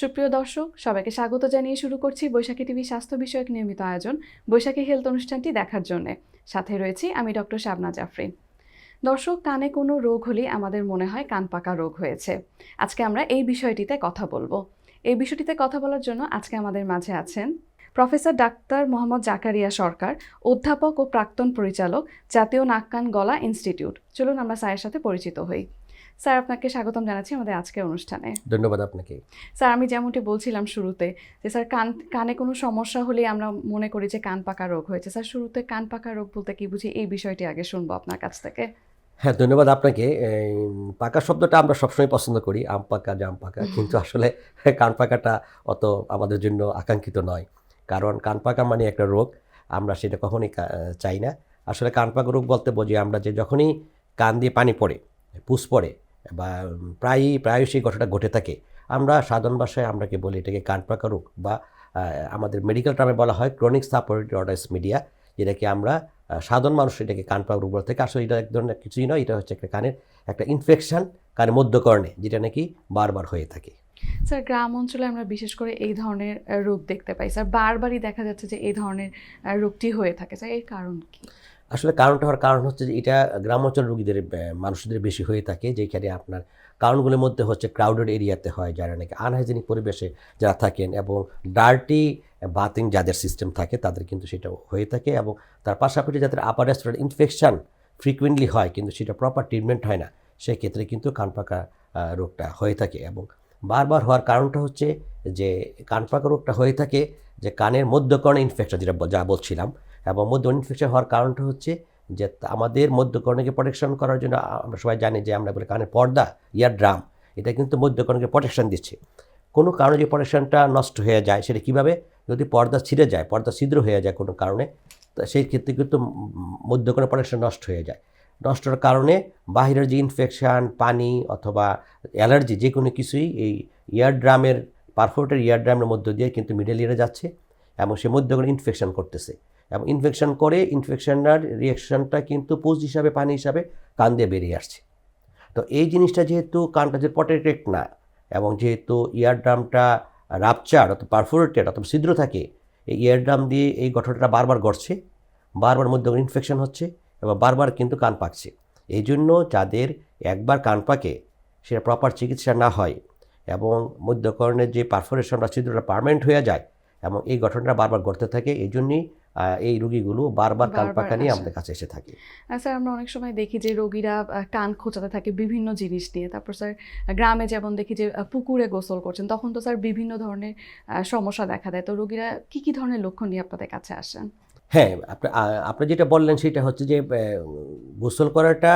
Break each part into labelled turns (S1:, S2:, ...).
S1: সুপ্রিয় দর্শক, সবাইকে স্বাগত জানিয়ে শুরু করছি বৈশাখী টিভি স্বাস্থ্য বিষয়ক নিয়মিত আয়োজন, বৈশাখী হেলথ অনুষ্ঠানটি দেখার জন্যে। সাথে রয়েছি আমি ডক্টর শাবনা জাফরিন দর্শক, কানে কোনো রোগ হলে আমাদের মনে হয় কান পাকা রোগ হয়েছে। আজকে আমরা এই বিষয়টিতে কথা বলব। এই বিষয়টিতে কথা বলার জন্য আজকে আমাদের মাঝে আছেন প্রফেসর ডাক্তার মোহাম্মদ জাকারিয়া সরকার, অধ্যাপক ও প্রাক্তন পরিচালক জাতীয় নাক কান গলা ইনস্টিটিউট। চলুন আমরা স্যারের সাথে পরিচিত হই। স্যার আপনাকে স্বাগতম জানাচ্ছি আমাদের আজকের অনুষ্ঠানে।
S2: ধন্যবাদ আপনাকে।
S1: স্যার আমি যেমনটি বলছিলাম শুরুতে যে স্যার কান কানে কোনো সমস্যা হলে আমরা মনে করি যে কান পাকা রোগ হয়েছে। স্যার শুরুতে কান পাকা রোগ বলতে কি বুঝি? এই বিষয়টি আগে শুনব আপনার কাছ থেকে।
S2: হ্যাঁ ধন্যবাদ আপনাকে। পাকা শব্দটা আমরা সবসময় পছন্দ করি আম পাকা জাম পাকা। কিন্তু আসলে কান পাকাটা অত আমাদের জন্য আকাঙ্ক্ষিত নয়। কারণ কান পাকা মানে একটা রোগ আমরা সেটা কখনই চাই না। আসলে কান পাকা রোগ বলতে বোঝি আমরা যে যখনই কান দিয়ে পানি পড়ে পুষ পড়ে বা প্রায়ই প্রায়শই ঘটনাটা ঘটে থাকে। আমরা সাধারণ ভাষায় আমরা কি বলি এটাকে কান পাকা রোগ বা আমাদের মেডিকেল টার্মে বলা হয় ক্রনিক সাপোর্টেড অর্ডার্স মিডিয়া যেটাকে আমরা সাধারণ মানুষ এটাকে কান পাকা রোগ বলে থাকে। আসলে এটা এক ধরনের কিছুই নয়, এটা হচ্ছে একটা কানের, একটা ইনফেকশান কানের মধ্যকর্ণে, যেটা নাকি বারবার হয়ে থাকে।
S1: স্যার, গ্রাম অঞ্চলে আমরা বিশেষ করে এই ধরনের রোগ দেখতে পাই। স্যার, বারবারই দেখা যাচ্ছে যে এই ধরনের রোগটি হয়ে থাকে। স্যার, এর কারণ কি?
S2: আসলে কারণটা হওয়ার কারণ হচ্ছে যে এটা গ্রাম অঞ্চল রোগীদের মানুষদের বেশি হয়ে থাকে। যেখানে আপনার কারণগুলোর মধ্যে হচ্ছে ক্রাউডেড এরিয়াতে হয়, যারা নাকি আনহাইজেনিক পরিবেশে যারা থাকেন এবং ডার্টি বাথিং যাদের সিস্টেম থাকে, তাদের কিন্তু সেটা হয়ে থাকে এবং তার পাশাপাশি যাদের আপার রেস্টুরেন্ট ইনফেকশান ফ্রিকুয়েন্টলি হয় কিন্তু সেটা প্রপার ট্রিটমেন্ট হয় না, সেক্ষেত্রে কিন্তু কান পাকা রোগটা হয়ে থাকে এবং বারবার হওয়ার কারণটা হচ্ছে যে কান পাকা রোগটা হয়ে থাকে যে কানের মধ্যকর্ণে ইনফেকশন যেটা যা বলছিলাম এবং মধ্য ইনফেকশন হওয়ার কারণটা হচ্ছে যে আমাদের মধ্যকর্ণকে প্রোটেকশন করার জন্য আমরা সবাই জানি যে আমরা বলি কানের পর্দা ইয়ার ড্রাম এটা কিন্তু মধ্যকর্ণকে প্রোটেকশন দিচ্ছে। কোনো কারণে যে প্রোটেকশনটা নষ্ট হয়ে যায়, সেটা কীভাবে? যদি পর্দা ছিঁড়ে যায়, পর্দা ছিদ্র হয়ে যায় কোনো কারণে, তা সেই ক্ষেত্রে কিন্তু ম- মধ্যকর্ণের প্রোটেকশন নষ্ট হয়ে যায়। নষ্টর কারণে বাহিরের যে ইনফেকশান পানি অথবা অ্যালার্জি যে কোনো কিছুই, এই ইয়ার ড্রামের পারফোরেটের ইয়ার ড্রামের মধ্য দিয়ে কিন্তু মিডল ইয়ারে যাচ্ছে এবং সে মধ্যকর্ণে ইনফেকশন করতেছে। এবং ইনফেকশন করে ইনফেকশনার রিয়াকশনটা কিন্তু পোস্ট হিসাবে, পানি হিসাবে কান দিয়ে বেরিয়ে আসছে। তো এই জিনিসটা যেহেতু কানটা যে প্রটেক্টেড না এবং যেহেতু ইয়ার ড্রামটা রাপচার অথবা পারফোরেটেড অথবা ছিদ্র থাকে, এই ইয়ার ড্রাম দিয়ে এই গঠনটা বারবার গড়ছে, বারবার মধ্যে ইনফেকশন হচ্ছে এবং বারবার কিন্তু কান পাকছে। এই জন্য যাদের একবার কান পাকে সেটা প্রপার চিকিৎসা না হয় এবং মধ্যকর্ণের যে পারফোরেশন বা ছিদ্রটা পারমানেন্ট হয়ে যায় এবং এই গঠনটা বারবার গড়তে থাকে, এই জন্যই এই রোগীগুলো বারবার কান পাকা নিয়ে আমাদের কাছে এসে থাকে।
S1: স্যার আমরা অনেক সময় দেখি যে রোগীরা টান কান খোঁচাতে থাকে বিভিন্ন জিনিস নিয়ে তারপর স্যার গ্রামে যেমন দেখি যে পুকুরে গোসল করছেন তখন তো স্যার বিভিন্ন ধরনের আহ, সমস্যা দেখা দেয়। তো রোগীরা কি কি ধরনের লক্ষণ নিয়ে আপনাদের কাছে আসেন?
S2: হ্যাঁ আপনি যেটা বললেন সেটা হচ্ছে যে গোসল করাটা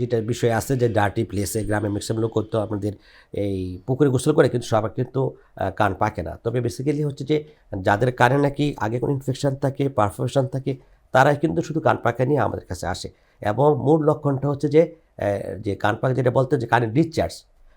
S2: যেটা বিষয় আছে যে ডার্টি প্লেসে গ্রামে ম্যাক্সিমাম লোক তো আপনাদের এই পুকুরে গোসল করে কিন্তু সবার কিন্তু কান পাকে না। তবে বেসিক্যালি হচ্ছে যে, যাদের কানে নাকি আগে কোনো ইনফেকশান থাকে পারফোরেশন থাকে, তারাই কিন্তু শুধু কান পাকা নিয়ে আমাদের কাছে আসে। এবং মূল লক্ষণটা হচ্ছে যে যে কান পাকা যেটা বলতে যে কানে ডিসচার্জ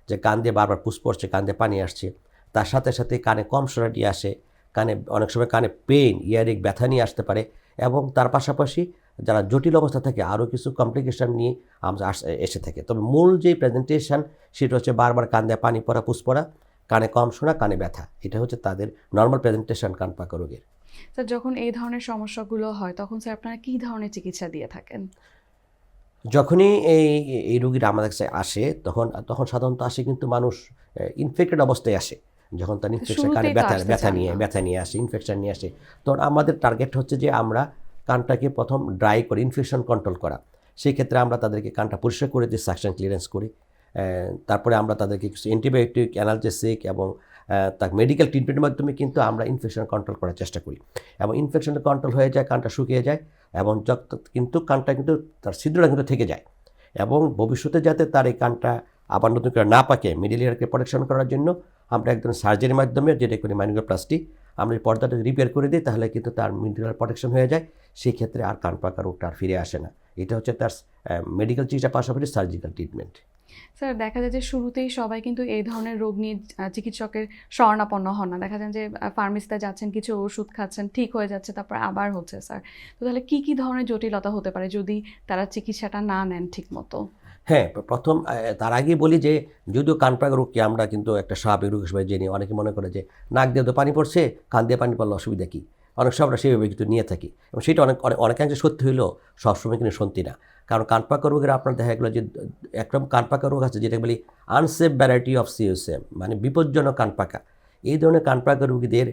S2: যে কান দিয়ে বারবার পুষ পড়ছে, কান দিয়ে পানি আসছে, তার সাথে সাথে কানে কম সরাটি আসে কানে অনেক সময় কানে পেইন ইয়ারিক ব্যথা নিয়ে আসতে পারে এবং তার পাশাপাশি যারা জটিল অবস্থা থাকে আরও কিছু কমপ্লিকেশন নিয়ে আমরা আস- এসে থাকে। তবে মূল যে প্রেজেন্টেশন সেটা হচ্ছে বারবার কান দিয়ে পানি পড়া পুষ পড়া কানে কম শোনা কানে ব্যথা। এটা হচ্ছে তাদের নর্মাল প্রেজেন্টেশন কান পাকা রোগের।
S1: স্যার যখন এই ধরনের সমস্যাগুলো হয় তখন স্যার আপনারা কী ধরনের চিকিৎসা দিয়ে থাকেন?
S2: যখনই এই এই রুগীরা আমাদের কাছে আসে তখন তখন সাধারণত আসে কিন্তু মানুষ ইনফেক্টেড অবস্থায় আসে। যখন তার ইনফেকশন কানে ব্যথা ব্যথা নিয়ে ব্যথা নিয়ে আসে ইনফেকশন নিয়ে আসে। তখন আমাদের টার্গেট হচ্ছে যে আমরা কানটাকে প্রথম ড্রাই করে ইনফেকশন কন্ট্রোল করা। সেই ক্ষেত্রে আমরা তাদেরকে কানটা পরিষ্কার করে দিই সাকশন ক্লিয়ারেন্স করি। তারপরে আমরা তাদেরকে কিছু অ্যান্টিবায়োটিক অ্যানালজেসিক এবং তার মেডিকেল ট্রিটমেন্টের মাধ্যমে কিন্তু আমরা ইনফেকশন কন্ট্রোল করার চেষ্টা করি। এবং ইনফেকশন কন্ট্রোল হয়ে যায় কানটা শুকিয়ে যায় এবং যত কিন্তু কানটা কিন্তু তার ছিদ্রটা কিন্তু থেকে যায়। এবং ভবিষ্যতে যাতে তার এই কানটা আবার নতুন করে না পাকে মিডিল ইয়ারকে প্রোটেকশন করার জন্য আমরা একদম সার্জারির মাধ্যমে যেটা করি ম্যানুগোপ্লাস্টি আমরা এই পর্দাটা রিপেয়ার করে দিই, তাহলে কিন্তু তার মিডিল প্রোটেকশন হয়ে যায়। সেই ক্ষেত্রে আর কান পাকা রোগটা আর ফিরে আসে না। এটা হচ্ছে তার মেডিকেল চিকিৎসার পাশাপাশি সার্জিক্যাল ট্রিটমেন্ট
S1: স্যার দেখা যায় যে শুরুতেই সবাই কিন্তু এই ধরনের রোগ নিয়ে চিকিৎসকের শরণাপন্ন হন না। দেখা যায় যে ফার্মেসিতে যাচ্ছেন, কিছু ওষুধ খাচ্ছেন, ঠিক হয়ে যাচ্ছে, তারপর আবার হচ্ছে স্যার তো তাহলে কী কী ধরনের জটিলতা হতে পারে যদি তারা চিকিৎসাটা না নেন ঠিক মতো
S2: হ্যাঁ প্রথম তার আগে বলি যে, যদিও কান পাকা রোগকে আমরা কিন্তু একটা স্বাভাবিক রোগ হিসেবে জেনে অনেকে মনে করে যে, নাক দিয়ে তো পানি পড়ছে, কান দিয়ে পানি পড়লে অসুবিধা কী? অনেক সময় আমরা সেভাবে কিন্তু নিয়ে থাকি। এবং সেটা অনেক অনেক অনেকাংশে সত্যি হইলেও সবসময় কিন্তু সত্যি না। কারণ কান পাকা রোগের আপনার দেখা গেলো যে, একরকম কান পাকা রোগ আছে যেটা বলি আনসেফ ভ্যারাইটি অফ সিওসেম মানে বিপজ্জনক কান পাকা। এই ধরনের কান পাকা রোগীদের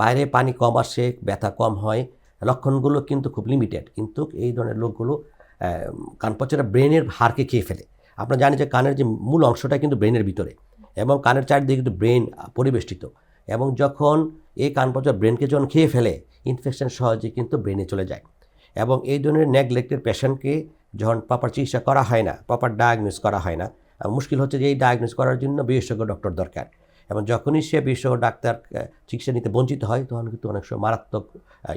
S2: বাইরে পানি কম আসে, ব্যথা কম হয়, লক্ষণগুলো কিন্তু খুব লিমিটেড কিন্তু এই ধরনের লোকগুলো কানপচেরা ব্রেনের হাড়কে খেয়ে ফেলে। আপনারা জানেন যে কানের যে মূল অংশটা কিন্তু ব্রেনের ভিতরে এবং কানের চারদিকে কিন্তু ব্রেন পরিবেষ্টিত এবং যখন এই কানপচা ব্রেনকে যখন খেয়ে ফেলে, ইনফেকশন সহজে কিন্তু ব্রেনে চলে যায় এবং এই ধরনের নেগলেক্টেড পেশেন্টকে যখন প্রপার চিকিৎসা করা হয় না প্রপার ডায়াগনোস করা হয় না মুশকিল হচ্ছে যে এই ডায়াগনোস করার জন্য বিশেষজ্ঞ ডক্টর দরকার এবং যখনই সে বিশেষজ্ঞ ডাক্তার চিকিৎসা নিতে বঞ্চিত হয়, তখন কিন্তু অনেক সময় মারাত্মক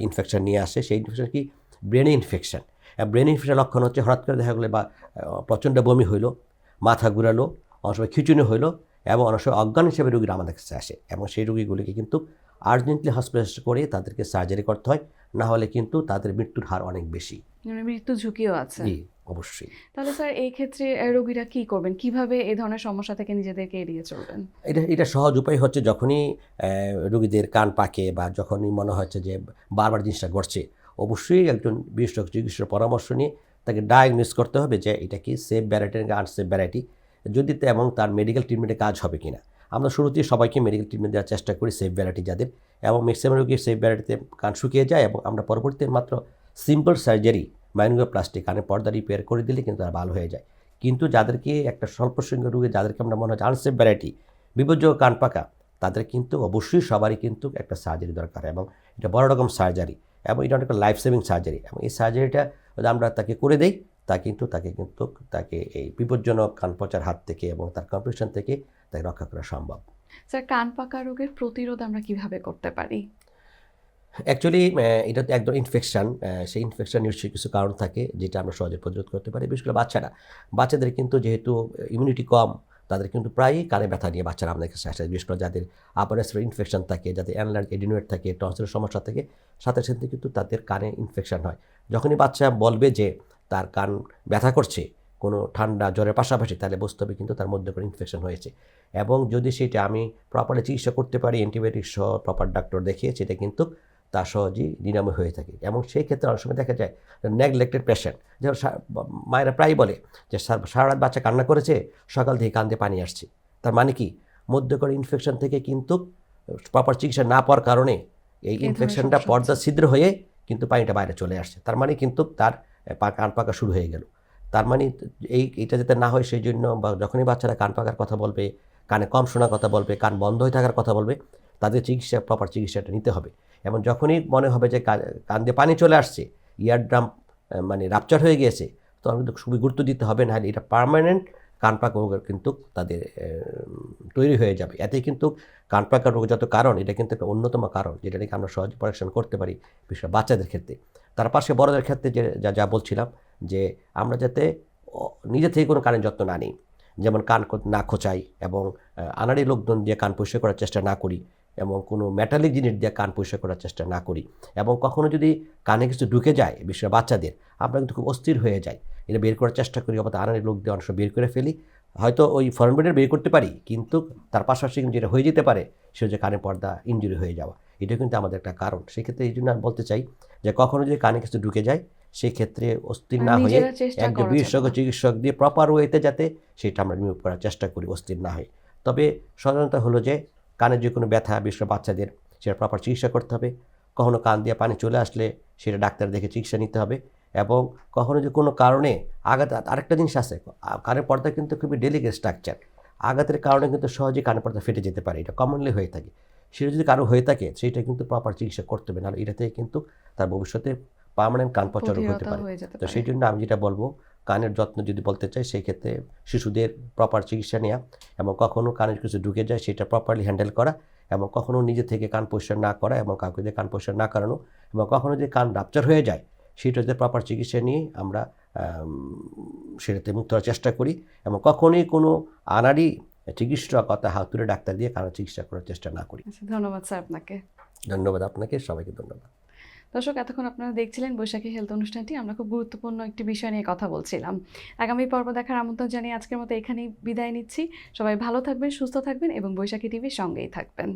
S2: ইনফেকশন নিয়ে আসে। সেই ইনফেকশন কি? ব্রেনে ইনফেকশন ব্রেন ইনফেকশন লক্ষণ হচ্ছে হঠাৎ করে দেখা গেলো বা প্রচণ্ড বমি হইল মাথা ঘুরালো অনেক সময় খিচুনি হইল এবং অনেক সময় অজ্ঞান হিসেবে রোগীরা আমাদের কাছে আসে এবং সেই রুগীগুলিকে কিন্তু আর্জেন্টলি হসপিটালাইজ করে তাদেরকে সার্জারি করতে হয়। না হলে কিন্তু তাদের মৃত্যুর হার অনেক বেশি।
S1: মানে মৃত্যু ঝুঁকিও আছে।
S2: জি অবশ্যই।
S1: তাহলে স্যার এই ক্ষেত্রে রোগীরা কি করবেন? কীভাবে এই ধরনের সমস্যা থেকে নিজেদেরকে এড়িয়ে চলবেন?
S2: এটা এটা সহজ উপায় হচ্ছে যখনই রোগীদের কান পাকে বা যখনই মনে হচ্ছে যে বারবার জিনিসটা ঘটছে অবশ্যই একজন বিশেষজ্ঞ চিকিৎসার পরামর্শ নিয়ে তাকে ডায়াগনোস করতে হবে যে এটা কি সেফ ভ্যারাইটি নাকি আনসেফ ভ্যারাইটি যদি এবং তার মেডিকেল ট্রিটমেন্টে কাজ হবে কি না আমরা শুরুতেই সবাইকে মেডিকেল ট্রিটমেন্ট দেওয়ার চেষ্টা করি সেফ ভ্যারাইটি যাদের এবং ম্যাক্সিমাম রোগী সেফ ভ্যারাইটিতে কান শুকিয়ে যায় এবং আমরা পরবর্তীতে মাত্র সিম্পল সার্জারি প্লাস্টিক কানে পর্দা রিপেয়ার করে দিলে কিন্তু তারা ভালো হয়ে যায়। কিন্তু যাদেরকে একটা স্বল্প সংখ্যক রোগী, যাদেরকে আমরা মনে হচ্ছে আনসেফ ভ্যারাইটি বিপজ্জনক কান পাকা, তাদের কিন্তু অবশ্যই সবারই কিন্তু একটা সার্জারি দরকার এবং এটা বড় রকম সার্জারি এবং এটা অনেকটা লাইফ সেভিং সার্জারি এবং এই সার্জারিটা যদি আমরা তাকে করে দেই তা কিন্তু তাকে কিন্তু তাকে এই বিপজ্জনক কান পচার হাত থেকে এবং তার কম্পিটিশন থেকে তাকে রক্ষা করা সম্ভব।
S1: স্যার কান পাকা রোগের প্রতিরোধ আমরা কীভাবে করতে পারি?
S2: অ্যাকচুয়ালি এটা তো একদম ইনফেকশান সেই ইনফেকশান নিশ্চয়ই কিছু কারণ থাকে যেটা আমরা সহজে প্রতিরোধ করতে পারি বিশেষ করে বাচ্চারা। বাচ্চাদের কিন্তু যেহেতু ইমিউনিটি কম তাদের কিন্তু প্রায়ই কানে ব্যথা নিয়ে বাচ্চারা আমাদের কাছে আসে, বিশেষ করে যাদের আপার ইনফেকশন থাকে, যাদের অ্যানলার্জ এডিনোয়েট থাকে টনসিলের সমস্যা থাকে, সাথে সাথে কিন্তু তাদের কানে ইনফেকশন হয়। যখনই বাচ্চা বলবে যে তার কান ব্যথা করছে, কোনো ঠান্ডা জ্বরের পাশাপাশি, তাহলে বুঝতে হবে কিন্তু তার মধ্যে কোনো ইনফেকশন হয়েছে। এবং যদি সেটা আমি প্রপারলি চিকিৎসা করতে পারি অ্যান্টিবায়োটিক সহ প্রপার ডাক্তার দেখিয়ে সেটা কিন্তু তা সহজেই নিরাময় হয়ে থাকে। এবং সেই ক্ষেত্রে অনেক সময় দেখা যায় নেগলেক্টেড পেশেন্ট যেমন মায়েরা প্রায় বলে যে সার- সারা রাত বাচ্চা কান্না করেছে সকাল থেকে কান্দে পানি আসছে। তার মানে কি? মধ্যকর ইনফেকশন থেকে কিন্তু প্রপার চিকিৎসা না পাওয়ার কারণে এই ইনফেকশনটা পর্দা ছিদ্র হয়ে কিন্তু পানিটা বাইরে চলে আসছে। তার মানে কিন্তু তার কান পাকা শুরু হয়ে গেল। তার মানে এই এটা যাতে না হয় সেই জন্য বা যখনই বাচ্চারা কান পাকার কথা বলবে কানে কম শোনার কথা বলবে কান বন্ধ হয়ে থাকার কথা বলবে তাদের চিকিৎসা প্রপার চিকিৎসাটা নিতে হবে। এবং যখনই মনে হবে যে কান দিয়ে পানি চলে আসছে ইয়ার ড্রাম মানে রাপচার হয়ে গিয়েছে তখন কিন্তু খুবই গুরুত্ব দিতে হবে, নাহলে এটা পার্মানেন্ট কান পাকা রোগের কিন্তু তাদের তৈরি হয়ে যাবে। এতে কিন্তু কান পাকা রোগ যত কারণ, এটা কিন্তু একটা অন্যতম কারণ, যেটা নাকি আমরা সহজে পরীক্ষণ করতে পারি বিশেষ বাচ্চাদের ক্ষেত্রে। তার পাশে বড়দের ক্ষেত্রে যে, যা যা বলছিলাম, যে আমরা যাতে নিজে থেকে কোনো কানের যত্ন না নিই, যেমন কান না খোঁচাই এবং আনাড়ি লোকজন দিয়ে কান পরিষ্কার করার চেষ্টা না করি এবং কোনো মেটালিক জিনিস দিয়ে কান পরিষ্কার করার চেষ্টা না করি। এবং কখনো যদি কানে কিছু ঢুকে যায় বিশেষ বাচ্চাদের আমরা কিন্তু খুব অস্থির হয়ে যাই। এটা বের করার চেষ্টা করি অর্থাৎ আনাড়ি লোক দিয়ে সময় বের করে ফেলি। হয়তো ওই ফরেন বেডের বের করতে পারি কিন্তু তার পাশাপাশি কিন্তু যেটা হয়ে যেতে পারে সে হচ্ছে কানে পর্দা ইঞ্জুরি হয়ে যাওয়া। এটা কিন্তু আমাদের একটা কারণ। সেক্ষেত্রে এই জন্য আমি বলতে চাই যে কখনো যদি কানে কিছু ঢুকে যায় সেই ক্ষেত্রে অস্থির না হয়ে একজন বিশেষজ্ঞ চিকিৎসক দিয়ে প্রপার ওয়েতে যাতে সেটা আমরা রিমুভ করার চেষ্টা করি অস্থির না হয়। তবে সাধারণত হলো যে কানের যে কোনো ব্যথা বিশেষ বাচ্চাদের সেটা প্রপার চিকিৎসা করতে হবে। কখনো কান দিয়ে পানি চলে আসলে সেটা ডাক্তার দেখে চিকিৎসা নিতে হবে এবং কখনো যে কোনো কারণে আঘাত আরেকটা জিনিস আছে কানের পর্দা কিন্তু খুবই ডেলিকেট স্ট্রাকচার আঘাতের কারণে কিন্তু সহজেই কানের পর্দা ফেটে যেতে পারে এটা কমনলি হয়ে থাকে। সেটা যদি কারও হয়ে থাকে সেটা কিন্তু প্রপার চিকিৎসা করতে হবে নাহলে এটা থেকে কিন্তু তার ভবিষ্যতে পার্মানেন্ট কান পচা রোগ হতে পারে। তো সেই জন্য আমি যেটা বলব কানের যত্ন যদি বলতে চাই সেই ক্ষেত্রে শিশুদের প্রপার চিকিৎসা নেওয়া এবং কখনও কানের কিছু ঢুকে যায় সেটা প্রপারলি হ্যান্ডেল করা এবং কখনও নিজে থেকে কান পরিষ্কার না করা এবং কাউকে দিয়ে কান পরিষ্কার না করানো এবং কখনো যদি কান রাপচার হয়ে যায় সেটা যদি প্রপার চিকিৎসা নিয়ে আমরা সেটাতে মুক্ত হওয়ার চেষ্টা করি এবং কখনোই কোনো আনাড়ি চিকিৎসক অর্থাৎ হাতুড়ে ডাক্তার দিয়ে কানের চিকিৎসা করার চেষ্টা না করি।
S1: আচ্ছা ধন্যবাদ স্যার আপনাকে।
S2: ধন্যবাদ আপনাকে সবাইকে ধন্যবাদ।
S1: দর্শক, এতক্ষণ আপনারা দেখছিলেন বৈশাখী হেলথ অনুষ্ঠানটি। আমরা খুব গুরুত্বপূর্ণ একটি বিষয় নিয়ে কথা বলছিলাম। আগামী পর্ব দেখার আমন্ত্রণ জানিয়ে আজকের মতো এখানেই বিদায় নিচ্ছি। সবাই ভালো থাকবেন, সুস্থ থাকবেন এবং বৈশাখী টিভির সঙ্গেই থাকবেন।